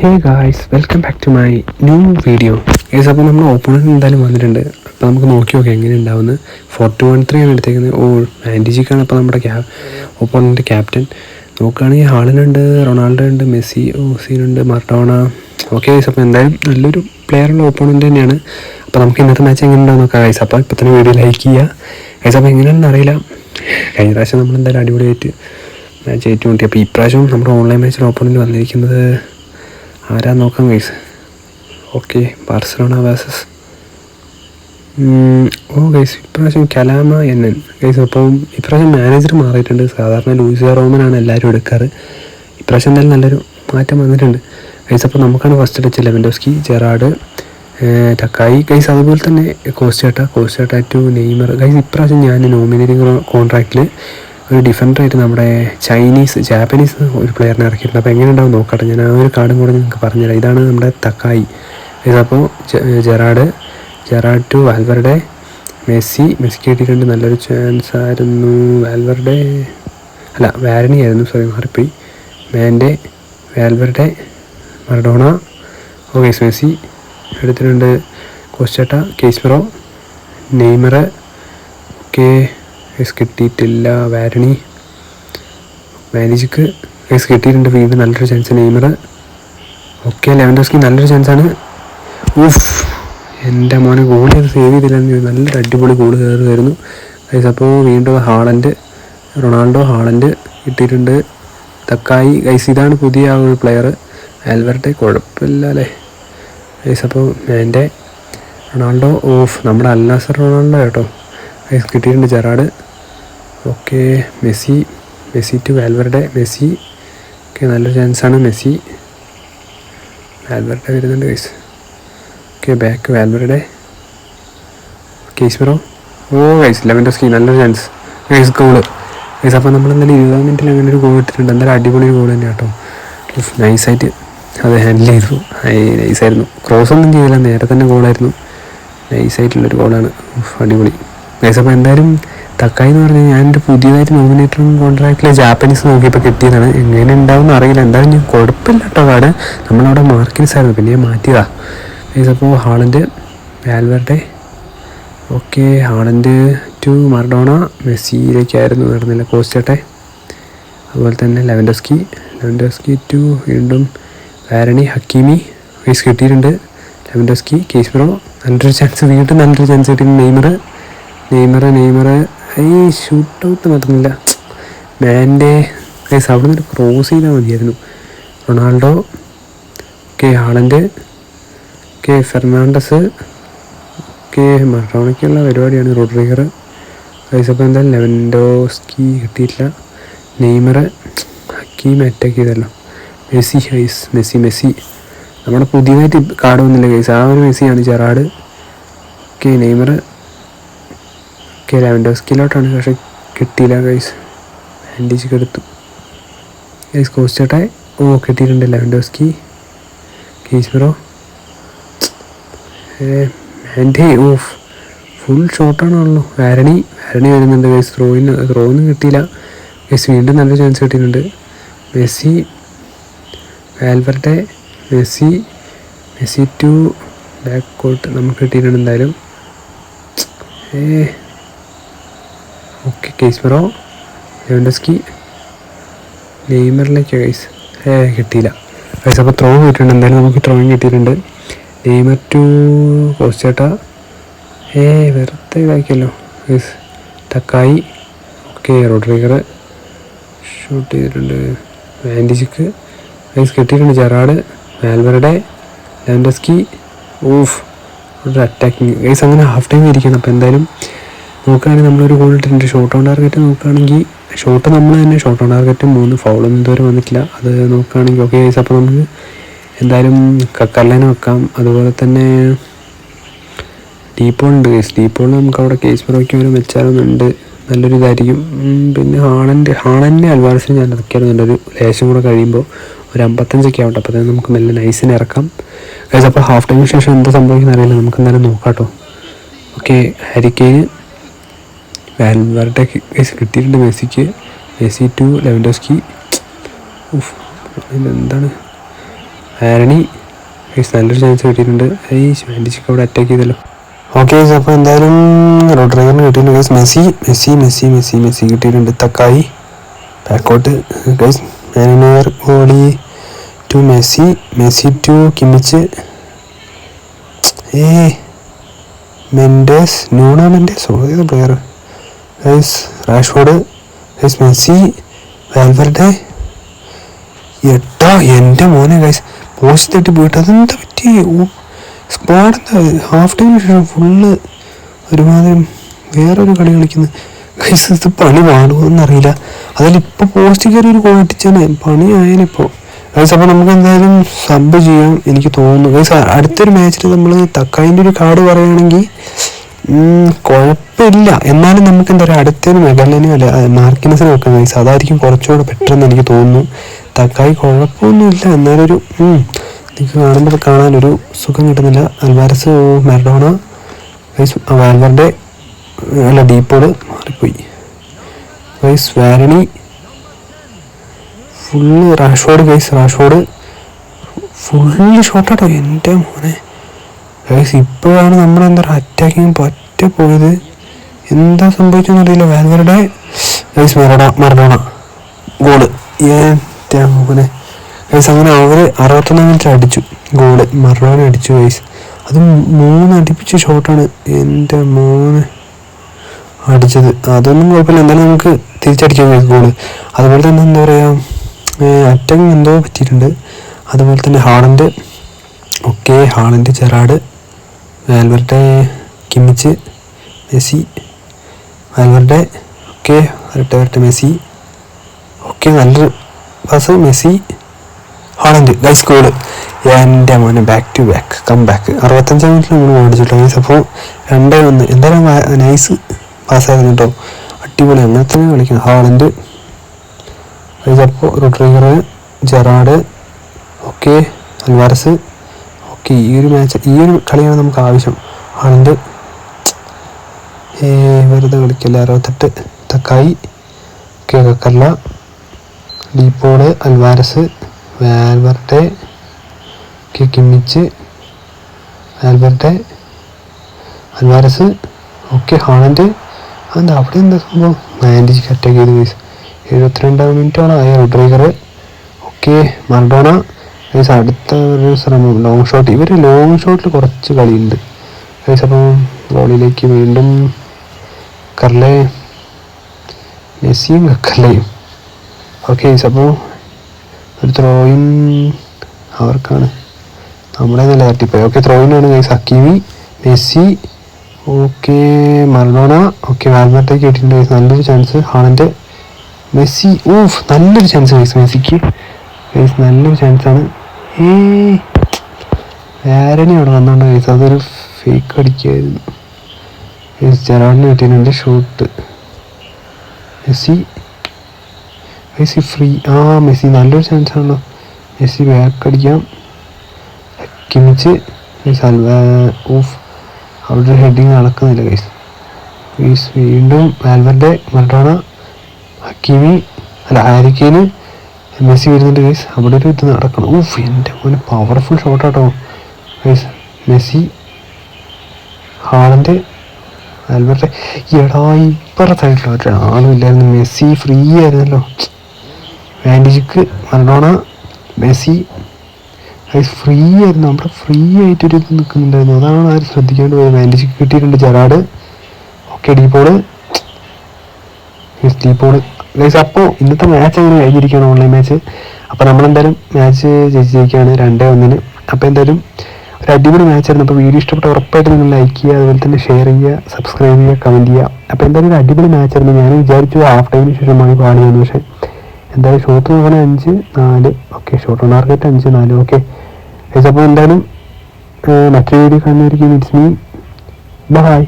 Hey guys welcome back to my new video guys അപ്പോൾ നമ്മൾ opponent എന്തായാലും വന്നിട്ടുണ്ട്. അപ്പോൾ നമുക്ക് നോക്കി നോക്കാം എങ്ങനെ ഉണ്ടാവുന്നത് ഫോർ ടു വൺ ത്രീ ആണ് എടുത്തേക്കുന്നത്. ഓ നയന്റി ജിക്കാണ് ഇപ്പോൾ നമ്മുടെ ക്യാ ഓപ്പണന്റ് ക്യാപ്റ്റൻ നോക്കുകയാണെങ്കിൽ ഹാളിനുണ്ട് റൊണാൾഡോ ഉണ്ട് മെസ്സി ഓസീനുണ്ട് മർട്ടോണ ഓക്കെ ഗൈസ് അപ്പോൾ എന്തായാലും നല്ലൊരു പ്ലെയറുള്ള ഓപ്പണന്റ് തന്നെയാണ്. അപ്പോൾ നമുക്ക് ഇന്നത്തെ മാച്ച് എങ്ങനെ ഉണ്ടാവും നോക്കാം ഗൈസ് അപ്പോൾ ഇപ്പോൾ തന്നെ വീഡിയോ ലൈക്ക് ചെയ്യുക. ഗൈസ് അപ്പോൾ എങ്ങനെയാണെന്ന് അറിയില്ല. കഴിഞ്ഞ പ്രാവശ്യം നമ്മൾ എന്തായാലും അടിപൊളിയായിട്ട് മാച്ച് ഏറ്റുമുട്ടി. അപ്പോൾ ഇപ്രാവശ്യം നമ്മുടെ ഓൺലൈൻ മാച്ചിൽ ഓപ്പണന്റ് വന്നിരിക്കുന്നത് ആരാ നോക്കാം guys okay Barcelona versus oh guys ഇപ്രാവശ്യം കലാമ എൻ ഗൈസ് അപ്പം ഇപ്രാവശ്യം മാനേജർ മാറിയിട്ടുണ്ട്. സാധാരണ ലൂയിസ് റോമനാണ് എല്ലാവരും എടുക്കാറ്. ഇപ്രാവശ്യം എന്തായാലും നല്ലൊരു മാറ്റം വന്നിട്ടുണ്ട്. ഗൈസ് അപ്പോൾ നമുക്കാണ് first touch Lewandowski Gerrard Takai guys അതുപോലെ തന്നെ കോസ്റ്റേട്ട കോസ്റ്റേട്ട ടു നെയ്മർ ഗൈസ് ഇപ്രാവശ്യം ഞാൻ നോമിനേറ്റിംഗ് കോൺട്രാക്റ്റിൽ ഒരു ഡിഫൻഡറായിട്ട് നമ്മുടെ ചൈനീസ് ജാപ്പനീസ് ഒരു പ്ലെയറിനെ ഇറക്കിയിട്ടുണ്ട്. അപ്പോൾ എങ്ങനെ ഉണ്ടാവും നോക്കട്ടെ. ഞാൻ ആ ഒരു കാർഡും കൂടെ നിങ്ങൾക്ക് പറഞ്ഞുതരാം. ഇതാണ് നമ്മുടെ തക്കായി. ഇതപ്പോൾ Gerrard Gerrard to Valverde Messi മെസ്സിക്ക് കിട്ടിയിട്ടുണ്ട് നല്ലൊരു ചാൻസ് ആയിരുന്നു വാൽവറുടെ അല്ല വാരണി ആയിരുന്നു. സോറി മാറിപ്പോയി മാന്റെ Valverde Maradona oh guys Messi എടുത്തിട്ടുണ്ട്. കോസ്റ്റേട്ട കേസ്മറോ നെയ്മർ ഓക്കെ ഗൈസ് കിട്ടിയിട്ടില്ല വാരണി. മാനേജിക്ക് എസ് കിട്ടിയിട്ടുണ്ട് വീണ്ടും നല്ലൊരു ചാൻസ് നെയ്മർ ഓക്കെ ലെവൻഡോസ്കി നല്ലൊരു ചാൻസാണ് ഊഫ് എന്റെ മോനെ ഗോൾ ചെയ്ത് സേവ് ചെയ്തില്ല നല്ലൊരു അടിപൊളി ഗോൾ കയറുമായിരുന്നു ഗൈസ് അപ്പോൾ വീണ്ടും ഹാളൻഡ് റൊണാൾഡോ ഹാളൻഡ് കിട്ടിയിട്ടുണ്ട്. തക്കായി ഗൈസ് ഇതാണ് പുതിയ ആ ഒരു പ്ലെയർ ആൽവരുടെ കുഴപ്പമില്ല അല്ലേ? ഗൈസ് അപ്പോൾ എന്റെ റൊണാൾഡോ ഓഫ് നമ്മുടെ അല്ലാസർ റൊണാൾഡോ കേട്ടോ. കിട്ടിയിട്ടുണ്ട് Gerrard. Okay Messi Messi to Valverde Messi. Okay നല്ലൊരു ചാൻസാണ് മെസ്സി. വാൽവറുടെ വരുന്നുണ്ട് guys okay back Valverde Casemiro oh guys Lewandowski നല്ലൊരു ചാൻസ് ഗൈസ് ഗോൾ ഗൈസ് അപ്പോൾ നമ്മൾ എന്തായാലും ഇരുപതാം മിനിറ്റിൽ അങ്ങനെ ഒരു ഗോൾ ഇട്ടിട്ടുണ്ട്. എന്തായാലും അടിപൊളി ഗോൾ തന്നെ കേട്ടോ. നൈസായിട്ട് അത് ഹാൻഡിൽ ചെയ്തു. നൈസായിരുന്നു ക്രോസ് ഒന്നും ചെയ്തില്ല നേരെ തന്നെ ഗോളായിരുന്നു നൈസായിട്ടുള്ളൊരു ഗോളാണ് അടിപൊളി. ഗൈസ് അപ്പോൾ എന്തായാലും തക്കായി എന്ന് പറഞ്ഞാൽ ഞാൻ എന്റെ പുതിയതായിട്ട് നോമിനേറ്ററും കോൺട്രാക്റ്റിലെ ജാപ്പനീസ് നോക്കിയപ്പോൾ കിട്ടിയതാണ്. എങ്ങനെ ഉണ്ടാവും എന്ന് അറിയില്ല. എന്തായാലും ഞാൻ കുഴപ്പമില്ല കേട്ടോ കാട്. നമ്മളവിടെ മാർക്കിൻസ് ആയിരുന്നു പിന്നെ ഞാൻ മാറ്റിയതാ. ഗൈസ് അപ്പോൾ Haaland Valverde okay Haaland to Maradona മെസ്സിയിലേക്കായിരുന്നു നടന്നില്ല. കോസ്റ്റട്ടെ അതുപോലെ തന്നെ ലെവൻഡോസ്കി ലെവൻഡോസ്കി ടു വീണ്ടും വാരണി ഹക്കീമി വൈസ് കിട്ടിയിട്ടുണ്ട്. ലെവൻഡോസ്കി കേസ്ബ്രോ നല്ലൊരു ചാൻസ് വീണ്ടും നല്ലൊരു ചാൻസ് കിട്ടിയിട്ടുണ്ട്. നെയ്മർ നെയ്മർ നെയ്മർ ഈ ഷൂട്ട് ഔട്ട് നടന്നില്ല. മാന്റെ ഗൈസ് അവിടെ നിന്ന് ക്രോസ് ചെയ്താൽ മതിയായിരുന്നു. റൊണാൾഡോ കെ ഹാളൻഡ് കെ ഫെർണാണ്ടസ് കെ മറോണയ്ക്കുള്ള പരിപാടിയാണ് റോഡ്രിഗർ. ഗൈസ് അപ്പോൾ എന്തായാലും ലെവൻഡോസ്കി കിട്ടിയിട്ടില്ല. നെയ്മർ ഹക്കീം അറ്റാക്ക് ചെയ്തല്ലോ. മെസ്സി ഹൈസ് മെസ്സി മെസ്സി. നമ്മുടെ പുതിയതായിട്ട് കാർഡ് വന്നില്ല ഗൈസ്? ആ ഒരു മെസ്സിയാണ് ജെറാഡ്. കെ നെയ്മർ ഓക്കെ ലെവൻഡോസ്കിയിലോട്ടാണ് പക്ഷെ കിട്ടിയില്ല ഗൈസ് ബാൻഡേജ് എടുത്തു. ഗൈസ് കോസ്റ്റേട്ടെ ഓ കിട്ടിയിട്ടുണ്ട് ലെവൻഡോസ്കി കേസ്മിറോ എന്റെ ഓഫ് ഫുൾ ഷോട്ടാണല്ലോ വാരണി വാരണി വരുന്നുണ്ട് ഗൈസ് ത്രോയിന് ത്രോയൊന്നും കിട്ടിയില്ല. ഗൈസ് വീണ്ടും നല്ല ചാൻസ് കിട്ടിയിട്ടുണ്ട്. Messi Valverde Messi Messi to back coat നമുക്ക് കിട്ടിയിട്ടുണ്ട് എന്തായാലും. ഏ ഓക്കെ കേസ് കേസ്മറോ ലെവൻഡസ്കി. നെയ്മറിലേക്ക് കേസ് ഏ കിട്ടിയില്ല. കേസ് അപ്പോൾ ത്രോ കിട്ടിയിട്ടുണ്ട്. എന്തായാലും നമുക്ക് ത്രോയും കിട്ടിയിട്ടുണ്ട്. നെയ്മർ ടു കോസ്റ്റേട്ട. ഏ വെറുതെ ഇതാക്കിയല്ലോ. കേസ് തക്കായി. ഓക്കെ റോഡ്രിഗർ ഷൂട്ട് ചെയ്തിട്ടുണ്ട്. വാൻഡിജിക്ക് കേസ് കിട്ടിയിട്ടുണ്ട് ജെറാഡ്. Valverde Lewandowski. ഓഫ് ഒരു അറ്റാക്കിങ് ഗൈസ് അങ്ങനെ ഹാഫ് ടൈം ഇരിക്കണം. അപ്പോൾ എന്തായാലും നോക്കുകയാണെങ്കിൽ നമ്മളൊരു ഗോൾ ഇട്ടിട്ടുണ്ട്. ഷോട്ട് ഓൺ ടാർഗറ്റ് നോക്കുകയാണെങ്കിൽ ഷോട്ട് നമ്മൾ തന്നെ ഷോട്ട് ഓൺ ടാർഗറ്റ് മൂന്ന് ഫൗളൊന്നും ഇതുവരെ വന്നിട്ടില്ല. അത് നോക്കുകയാണെങ്കിൽ ഓക്കെ ഗൈസ് അപ്പോൾ നമുക്ക് എന്തായാലും കക്കർലേനെ വെക്കാം. അതുപോലെ തന്നെ ഡീപ്പോൾ ഉണ്ട് കേസ് ഡീപ്പോൾ നമുക്ക് അവിടെ കേസ് പുറയ്ക്ക് വരെ. വെച്ചാലൊന്നുണ്ട് നല്ലൊരു ഇതായിരിക്കും. പിന്നെ ഹാളന്റെ ഹാളന്റെ അൽവാർസിന് ഞാൻ ഇറക്കിയാലും ഒരു ലേശം കൂടെ കഴിയുമ്പോൾ ഒരു അമ്പത്തഞ്ചൊക്കെ ആവട്ടെ. അപ്പോൾ തന്നെ നമുക്ക് നല്ല നൈസിന് ഇറക്കാം. കേസ് അപ്പോൾ ഹാഫ് ടൈമിന് ശേഷം എന്താ സംഭവിക്കുന്ന അറിയില്ല. നമുക്ക് എന്തായാലും നോക്കാം കേട്ടോ. ഓക്കെ ഹരിക്കേന് കേസ് കിട്ടിയിട്ടുണ്ട് മെസ്സിക്ക്. മെസ്സി ടു ലെവൻഡോസ്കി ഇതെന്താണ് ആരണി. നല്ലൊരു ചാൻസ് കിട്ടിയിട്ടുണ്ട്. ഐ മാൻഡിച്ചിക്ക് അവിടെ അറ്റാക്ക് ചെയ്തല്ലോ. ഓക്കെ അപ്പോൾ എന്തായാലും റോഡ്രൈവറിന് കിട്ടിയിട്ടുണ്ട് guys Messi Messi Messi Messi Messi കിട്ടിയിട്ടുണ്ട്. തക്കായി. ബാക്കോട്ട് ഗൈസ് മാനുവർ ഓടി to Messi Messi to Kimmich ഏ മെൻഡേസ് നൂണ ഓ ഏത് player guys Rashford guys Messi Valverde എട്ടാ എന്റെ മോനെ ഗൈസ് പോസ്റ്റ് തട്ടി പോയിട്ട് അതെന്താ പറ്റി? സ്ക്വാഡ് ഹാഫ് ടൈമിന് ശേഷം ഫുള്ള് ഒരുമാതിരി വേറൊരു കളി കളിക്കുന്നു. ഗൈസ് ഇത് പണി പാടുമെന്നറിയില്ല അതിൽ ഇപ്പോൾ പോസ്റ്റ് കയറി ഒരു കോട്ടിച്ചാണ് പണി ആയാലിപ്പോൾ ഗൈസ് അപ്പോൾ നമുക്ക് എന്തായാലും സബ് ചെയ്യാം എനിക്ക് തോന്നുന്നു. ഗൈസ് അടുത്തൊരു മാച്ചിൽ നമ്മൾ തക്കായിന്റെ ഒരു കാർഡ് പറയുകയാണെങ്കിൽ കുഴപ്പമില്ല എന്നാലും നമുക്ക് എന്താ പറയുക അടുത്തൊരു മെഗലിനും അല്ല മാർക്കിനസിനും ഒക്കെ മീൻസ് അതായിരിക്കും കുറച്ചുകൂടെ ബെറ്റർ എന്ന് എനിക്ക് തോന്നുന്നു. തക്കായി കുഴപ്പമൊന്നുമില്ല. എന്നാലൊരു എനിക്ക് കാണുമ്പോൾ കാണാനൊരു സുഖം കിട്ടുന്നില്ല. അൽവാരസ് മെർഡോണ വൈസ് വാൽവറിന്റെ അല്ല ഡീപ്പോൾ മാറിപ്പോയി. Vice Varane full Rashford guys Rashford full ഷോട്ടാട്ടോ എന്റെ മോനെ. ഗൈസ് ഇപ്പോഴാണ് നമ്മളെന്താ പറയുക അറ്റാക്കിങ് പറ്റ പോയത്. എന്താ സംഭവിച്ചെന്ന് അറിയില്ല വാൽവറുടെ ഗൈസ് മറഡ മറഡോണ ഗോൾ. ഏ മോനെ ഗൈസ് അങ്ങനെ അവർ അറുപത്തൊന്നാം മിനിറ്റ് അടിച്ചു. ഗോൾ. മറഡോണ അടിച്ചു ഗൈസ് അത് മൂന്ന് അടിപ്പിച്ച ഷോട്ടാണ് എന്റെ മൂന്ന് അടിച്ചത്. അതൊന്നും കുഴപ്പമില്ല. എന്തായാലും നമുക്ക് തിരിച്ചടിക്കാൻ കഴിയും ഗോൾ. അതുപോലെ തന്നെ എന്താ പറയുക അറ്റം എന്തോ പറ്റിയിട്ടുണ്ട്. അതുപോലെ തന്നെ ഹാളന്റെ ഒക്കെ Haaland Gerrard Valverde Kimmich Messi Valverde okay വരട്ടെ വരട്ടെ മെസ്സി. ഓക്കെ നല്ലൊരു pass Messi. Haaland guys goal എന്റെ മോനെ back to back come back അറുപത്തഞ്ചാം മിനിറ്റിൽ നമ്മൾ ഓടിച്ചിട്ടോ ഗൈസ് അപ്പോൾ രണ്ടേ ഒന്ന്. എന്തായാലും നൈസ് പാസ്സായിരുന്നു കേട്ടോ. അടിപൊളി അങ്ങനെ തന്നെ കളിക്കണം ഹോളൻഡ് ഗൈസ് അപ്പോൾ Rodrigo Gerrard okay Alvarez. Okay ഈ ഒരു മാച്ച് ഈ ഒരു കളിയാണ് നമുക്ക് ആവശ്യം. ഹാളൻഡ് വെറുതെ കളിക്കല്ല? അറുപത്തെട്ട് Takai okay കക്കല്ല De Paul Alvarez Valverde okay Kimmich Valverde Alvarez okay Haaland അതെന്താ? അവിടെ എന്താ സംഭവം? നയന്റിക്ക് അറ്റാക്ക് ചെയ്ത് ഗൈസ്. എഴുപത്തിരണ്ടാം മിനിറ്റാണ്. ആയ റോഡ്രൈഗർ ഓക്കെ മർഡോണ. ഗൈസ് അടുത്ത ഒരു ശ്രമം. ലോങ് ഷോട്ട് ഇവർ ലോങ് ഷോട്ടിൽ കുറച്ച് കളിയുണ്ട്. ഗൈസ് അപ്പം ഗോളിലേക്ക് വീണ്ടും കർലെ മെസ്സിയും കർലയും ഓക്കെ ഗൈസ് അപ്പോൾ ഒരു ത്രോയിൻ അവർക്കാണ്. നമ്മുടെ നല്ല തട്ടിപ്പോയി. ഓക്കെ ത്രോയിനാണ് ഗൈസ് അക്കീവി മെസ്സി ഓക്കെ മർഡോണ ഓക്കെ വാൽമാർട്ടേക്ക് കിട്ടിയിട്ടുണ്ട് ഗൈസ് നല്ലൊരു ചാൻസ് ഹാളന്റെ മെസ്സി. ഊഫ് നല്ലൊരു ചാൻസ് ഗൈസ് മെസ്സിക്ക്. ഗൈസ് നല്ലൊരു ചാൻസാണ് ഏ വേരനെ അവിടെ വന്നോണ്ട് ഗൈസ് അതൊരു ഫേക്ക് അടിക്കായിരുന്നു ഗൈസ് ജെറാഡിന് കിട്ടിയിട്ടുണ്ട് ഷൂട്ട് മെസ്സി മെസ്സി ഫ്രീ ആ മെസ്സി നല്ലൊരു ചാൻസ് ആണല്ലോ മെസ്സി ബാക്ക് അടിക്കാം കിമിച്ച് ഓഫ് അവരുടെ ഹെഡിങ് നടക്കുന്നില്ല ഗൈസ് ഗൈസ് വീണ്ടും വാൽവറിന്റെ മറഡോണ ഹക്കീമി അല്ല ഹാരിക്കേന് മെസ്സി വരുന്നുണ്ട് ഗൈസ് അവിടെ ഒരു ഇത് നടക്കണം. ഓഫ് എന്റെ മോനെ പവർഫുൾ ഷോട്ടാട്ടോ ഗൈസ് മെസ്സി ഹാളന്റെ ആൽബർട്ടെ. എടാ ഇപ്പുറത്തായിട്ടുള്ള ഒരാളും ഇല്ലായിരുന്നു. മെസ്സി ഫ്രീ ആയിരുന്നല്ലോ. വാൻഡിജിക്ക് മറഡോണ മെസ്സി. അത് ഫ്രീ ആയിരുന്നു. അവിടെ ഫ്രീ ആയിട്ടൊരു ഇത് നിൽക്കുന്നുണ്ടായിരുന്നു അതാണ് ആരും ശ്രദ്ധിക്കാണ്ട് പോയത്. വാൻഡിജിക്ക് കിട്ടിയിട്ടുണ്ട് Gerrard. Okay De Paul De Paul guys അപ്പോൾ ഇന്നത്തെ മാച്ച് അങ്ങനെ കഴിഞ്ഞിരിക്കുകയാണ് ഓൺലൈൻ മാച്ച് അപ്പോൾ നമ്മളെന്തായാലും മാച്ച് ജയിച്ചിരിക്കുകയാണ് രണ്ടേ ഒന്നിന്. അപ്പോൾ എന്തായാലും ഒരു അടിപൊളി മാച്ചായിരുന്നു അപ്പോൾ വീഡിയോ ഇഷ്ടപ്പെട്ട ഉറപ്പായിട്ട് നിങ്ങൾ ലൈക്ക് ചെയ്യുക അതുപോലെ തന്നെ ഷെയർ ചെയ്യുക സബ്സ്ക്രൈബ് ചെയ്യുക കമന്റ് ചെയ്യുക. അപ്പോൾ എന്തായാലും ഒരു അടിപൊളി മാച്ചായിരുന്നു ഞാൻ വിചാരിച്ചു ഹാഫ് ടൈമിന് ശേഷമാണ് പാടിയെന്ന് പക്ഷേ എന്തായാലും ഷോട്ട് നോക്കണേ അഞ്ച് നാല് ഓക്കെ ഷോട്ട് ഓൺ ടാർഗറ്റ് അഞ്ച് നാല് ഓക്കെ അപ്പോൾ എന്തായാലും മറ്റൊരു വീഡിയോ കാണുന്നവരിക്കും ഇറ്റ്സ് മീ ബൈ